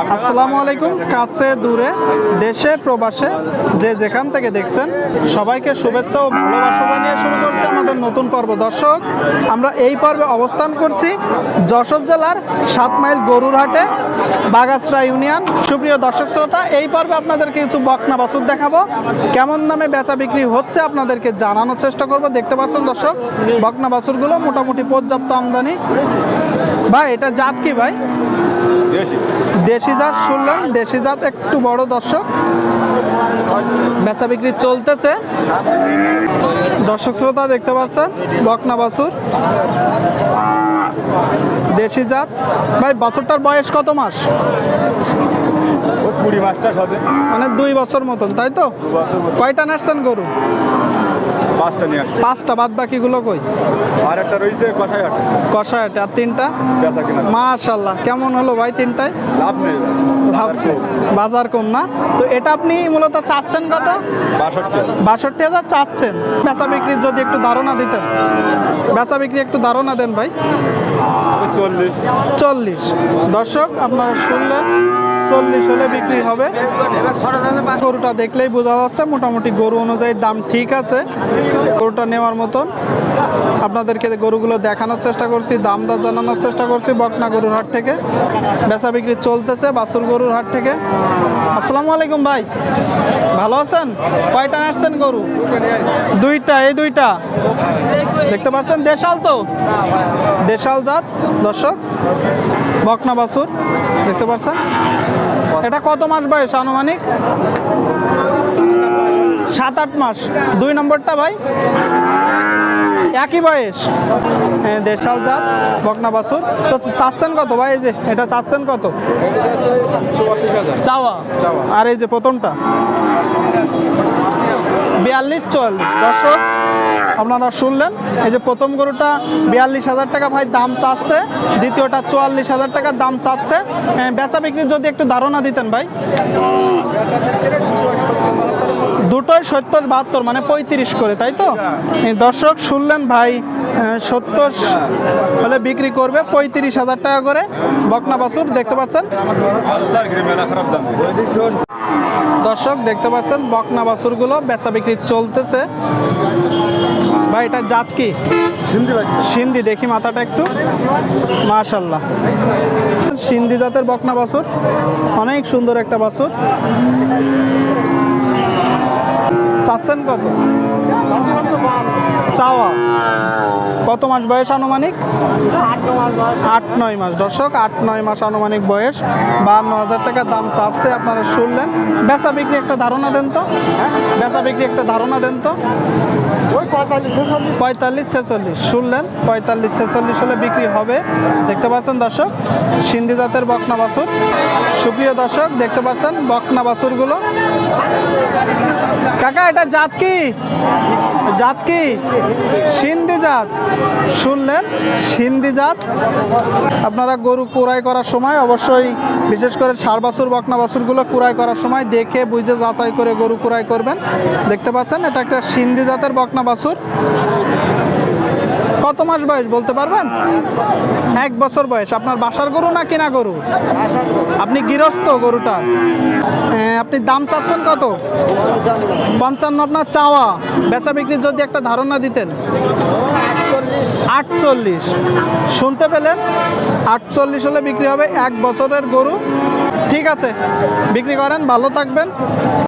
আসসালামু আলাইকুম, কাছে, দূরে, দেশে, প্রবাসে, যে যেখান থেকে দেখছেন, সবাইকে শুভেচ্ছা ও ভালোবাসা জানিয়ে শুরু করছে আমাদের নতুন পর্ব। দর্শক, আমরা এই পর্বে অবস্থান করছি যশোর জেলার সাত মাইল গরুরহাটে বাগাসরা ইউনিয়ন। সুপ্রিয় দর্শক শ্রোতা, এই পর্বে আপনাদেরকে কিছু বকনা বাছুর দেখাবো। কেমন দামে বেচা বিক্রি হচ্ছে আপনাদেরকে জানানোর চেষ্টা করব। দেখতে পাচ্ছেন দর্শক, বকনা বাছুরগুলো মোটামুটি পর্যাপ্ত আমদানি। ভাই এটা জাত কি ভাই? দেশি। জাত শুনলাম দেশি জাত একটু বড় দর্শক। বেচা বিক্রি চলতেছে। দর্শক শ্রোতা দেখতে পাচ্ছেন বকনা বাছুর। দেশি জাত। ভাই বাছুরটার বয়স কত মাস? কুড়ি মাসটা হবে। মানে দুই বছর মতন তাই তো? কয়টা নাড়ছেন গরু? পাঁচটা নিয়ে আসছে। পাঁচটা বাদ বাকিগুলো কই? আর একটা রয়েছে কষাই আটে কষায় আর তিনটা? মাশাল্লাহ কেমন হলো ভাই তিনটায়? লাভ নেই লাভ বাজার কম না? তো এটা আপনি মূলত চাচ্ছেন কত? বাষট্টি। বাষট্টি হাজার চাচ্ছেন। বেচা বিক্রির যদি একটু ধারণা দিতেন। বেচা বিক্রি একটু ধারণা দেন ভাই। চল্লিশ। দর্শক, আপনারা শুনলেন, চল্লিশ হলে বিক্রি হবে। গরুটা দেখলেই বোঝা যাচ্ছে, মোটামুটি গরু অনুযায়ী দাম ঠিক আছে। গরুটা নেওয়ার মতন। আপনাদেরকে গরুগুলো দেখানোর চেষ্টা করছি, দাম দর জানানোর চেষ্টা করছি বকনা গরুর হাট থেকে। বেচা বিক্রি চলতেছে বাছুর গরুর হাট থেকে। আসসালামু আলাইকুম ভাই। ভালো আছেন? কয়টা আসছেন গরু? দুইটা, এই দুইটা। দেখতে পাচ্ছেন, দেশাল তো। দেশাল জাত। দর্শক বকনা বাছুর দেখতে পাচ্ছেন? এটা কত মাস বয়স আনুমানিক? সাত আট মাস। দুই নম্বরটা ভাই? একই বয়স। হ্যাঁ, দেশাল জাত বকনা বাছুর। তো চাচ্ছেন কত ভাই? এই যে এটা চাচ্ছেন কত? চাওয়া। আর এই যে প্রথমটা? বিয়াল্লিশ চল দর্শক আপনারা শুনলেন? এই যে প্রথম গরুটা বিয়াল্লিশ হাজার টাকা ভাই দাম চাচ্ছে। দ্বিতীয়টা চুয়াল্লিশ হাজার টাকা দাম চাচ্ছে। বেচা বিক্রির যদি একটু ধারণা দিতেন ভাই। দুটোই সত্তর বাহাত্তর মানে পঁয়ত্রিশ করে, তাই তো? দর্শক শুনলেন ভাই সত্তর হলে বিক্রি করবে পঁয়ত্রিশ হাজার টাকা করে। বকনা বাছুর, দেখতে পাচ্ছেন? দর্শক দেখতে পাচ্ছেন বকনা বাছুরগুলো বেচা বিক্রি চলতেছে। ভাই এটা জাত কি? সিন্ধি দেখি মাথাটা একটু। মাশাল্লাহ সিন্ধি জাতের বকনা বাছুর অনেক সুন্দর একটা বাছুর। চাচ্ছেন কত? চাওয়া। কত মাস বয়স আনুমানিক? আট নয় মাস। দর্শক, আট নয় মাস আনুমানিক বয়স। বান্ন হাজার টাকা দাম চাচ্ছে আপনারা শুনলেন। বেচা বিক্রি একটা ধারণা দেন তো। বেচা বিক্রি একটা ধারণা দেন তো। পঁয়তাল্লিশ ছেচল্লিশ। শুনলেন? পঁয়তাল্লিশ ছেচল্লিশ হলে বিক্রি হবে। দেখতে পাচ্ছেন দর্শক, সিন্ধি জাতের বকনা বাছুর। সুপ্রিয় দর্শক, দেখতে পাচ্ছেন বকনা বাছুরগুলো। কাকা, এটা জাত কি? জাত কি? সিন্ধি জাত। শুনলেন? সিন্ধি জাত। আপনারা গরু কুড়াই করার সময় অবশ্যই, বিশেষ করে ষাড় বাছুর বকনা বাছুরগুলো কুড়াই করার সময় দেখে বুঝে যাচাই করে গরু কুড়াই করবেন। দেখতে পাচ্ছেন, এটা একটা সিন্ধি জাতের বকনা বাছুর কত মাস বয়স বলতে পারবেন? এক বছর বয়স। আপনার বাসার গরু না কিনা গরু? আপনি গৃহস্থ গরুটার আপনি দাম চাচ্ছেন কত? পঞ্চান্ন আপনার চাওয়া। বেচা বিক্রির যদি একটা ধারণা দিতেন। আটচল্লিশ। শুনতে পেলেন? আটচল্লিশ হলে বিক্রি হবে এক বছরের গরু। ঠিক আছে। বিক্রি করেন, ভালো থাকবেন।